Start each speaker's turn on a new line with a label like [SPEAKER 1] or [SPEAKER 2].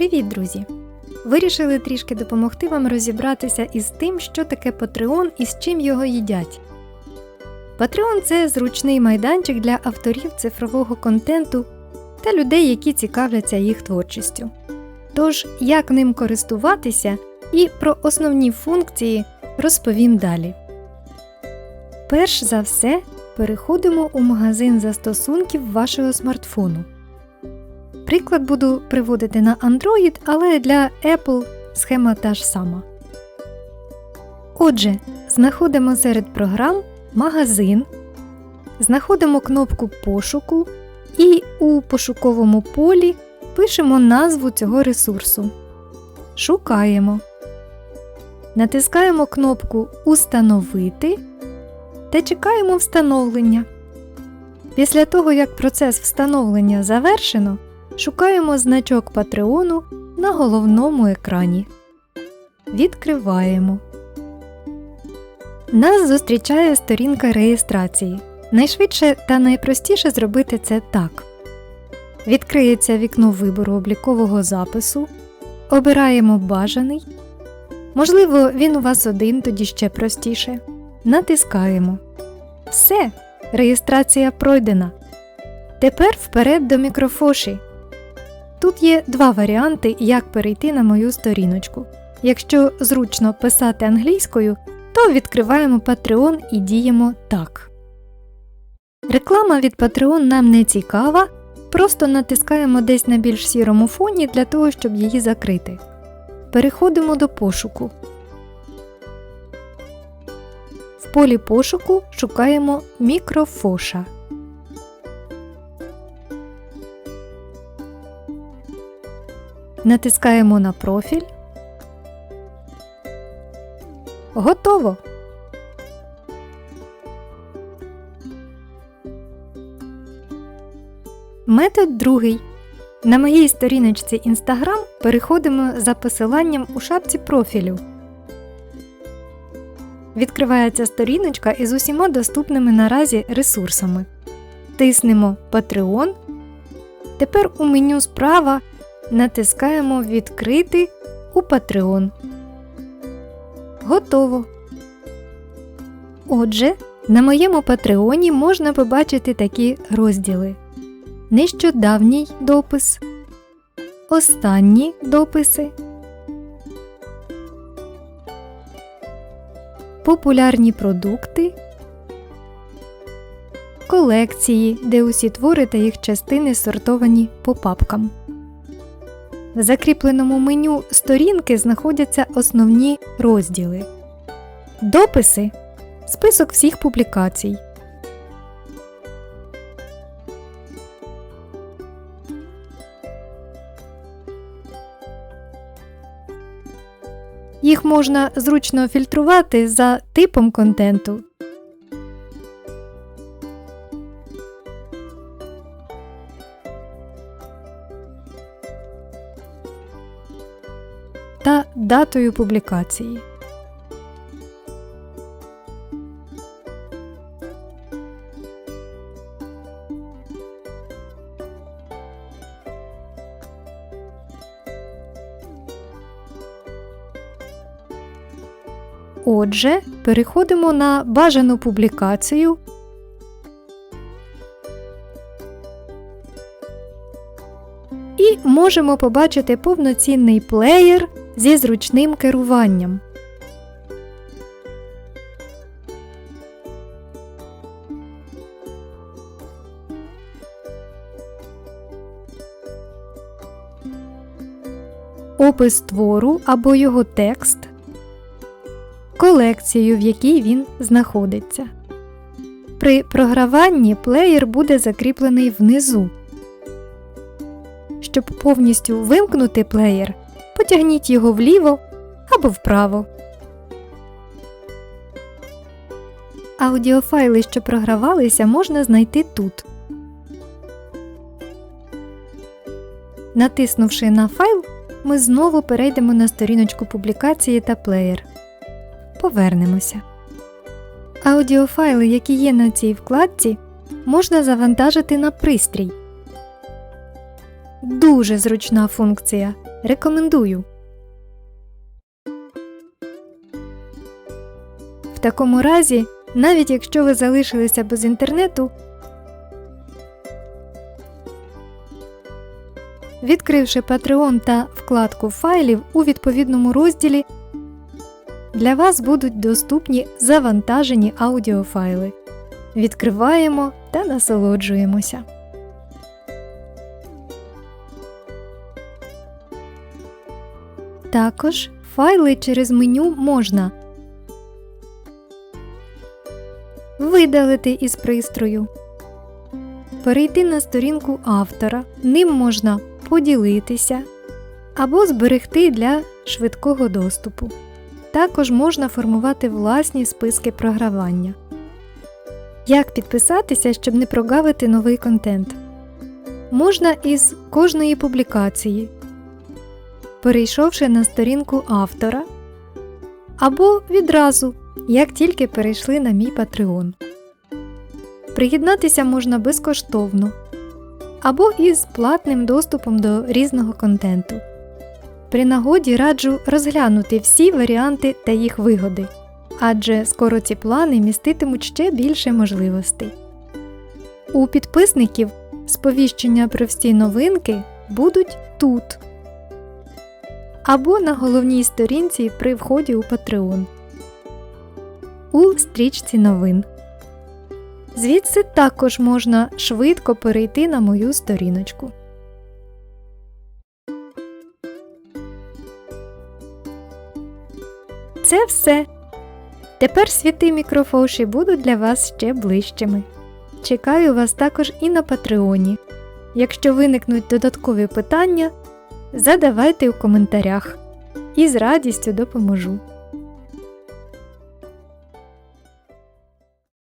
[SPEAKER 1] Привіт, друзі! Вирішили трішки допомогти вам розібратися із тим, що таке Patreon і з чим його їдять. Patreon – це зручний майданчик для авторів цифрового контенту та людей, які цікавляться їх творчістю. Тож, як ним користуватися і про основні функції розповім далі. Перш за все, переходимо у магазин застосунків вашого смартфону. Приклад буду приводити на Android, але для Apple схема та ж сама. Отже, знаходимо серед програм Магазин, знаходимо кнопку пошуку і у пошуковому полі пишемо назву цього ресурсу. Шукаємо. Натискаємо кнопку Установити та чекаємо встановлення. Після того, як процес встановлення завершено, шукаємо значок Патреону на головному екрані. Відкриваємо. Нас зустрічає сторінка реєстрації. Найшвидше та найпростіше зробити це так. Відкриється вікно вибору облікового запису. Обираємо бажаний. Можливо, він у вас один, тоді ще простіше. Натискаємо. Все. Реєстрація пройдена. Тепер вперед до мікрофоші. Тут є два варіанти, як перейти на мою сторіночку. Якщо зручно писати англійською, то відкриваємо Patreon і діємо так. Реклама від Patreon нам не цікава, просто натискаємо десь на більш сірому фоні для того, щоб її закрити. Переходимо до пошуку. В полі пошуку шукаємо мікрофоша. Натискаємо на профіль. Готово! Метод другий. На моїй сторіночці Instagram переходимо за посиланням у шапці профілю. Відкривається сторіночка із усіма доступними наразі ресурсами. Тиснемо Patreon. Тепер у меню справа натискаємо Відкрити у Patreon. Готово. Отже, на моєму Патреоні можна побачити такі розділи: Нещодавній допис, Останні дописи, Популярні продукти, Колекції, де усі твори та їх частини сортовані по папкам. В закріпленому меню сторінки знаходяться основні розділи. Дописи список всіх публікацій. Їх можна зручно фільтрувати за типом контенту. Датою публікації. Отже, переходимо на бажану публікацію. І можемо побачити повноцінний плеєр зі зручним керуванням. Опис твору або його текст, колекцію, в якій він знаходиться. При програванні плеєр буде закріплений внизу. Щоб повністю вимкнути плеєр, потягніть його вліво або вправо. Аудіофайли, що програвалися, можна знайти тут. Натиснувши на файл, ми знову перейдемо на сторіночку публікації та плеєр. Повернемося. Аудіофайли, які є на цій вкладці, можна завантажити на пристрій. Дуже зручна функція. Рекомендую. В такому разі, навіть якщо ви залишилися без інтернету, відкривши Patreon та вкладку файлів у відповідному розділі, для вас будуть доступні завантажені аудіофайли. Відкриваємо та насолоджуємося. Також файли через меню можна видалити із пристрою, перейти на сторінку автора, ним можна поділитися або зберегти для швидкого доступу. Також можна формувати власні списки програвання. Як підписатися, щоб не прогавити новий контент? Можна із кожної публікації, перейшовши на сторінку автора, або відразу, як тільки перейшли на мій Patreon. Приєднатися можна безкоштовно або із платним доступом до різного контенту. При нагоді раджу розглянути всі варіанти та їх вигоди, адже скоро ці плани міститимуть ще більше можливостей. У підписників сповіщення про всі новинки будуть тут або на головній сторінці при вході у Patreon у стрічці новин. Звідси також можна швидко перейти на мою сторіночку. Це все. Тепер світи мікрофоші будуть для вас ще ближчими. Чекаю вас також і на Патреоні. Якщо виникнуть додаткові питання, задавайте у коментарях і з радістю допоможу.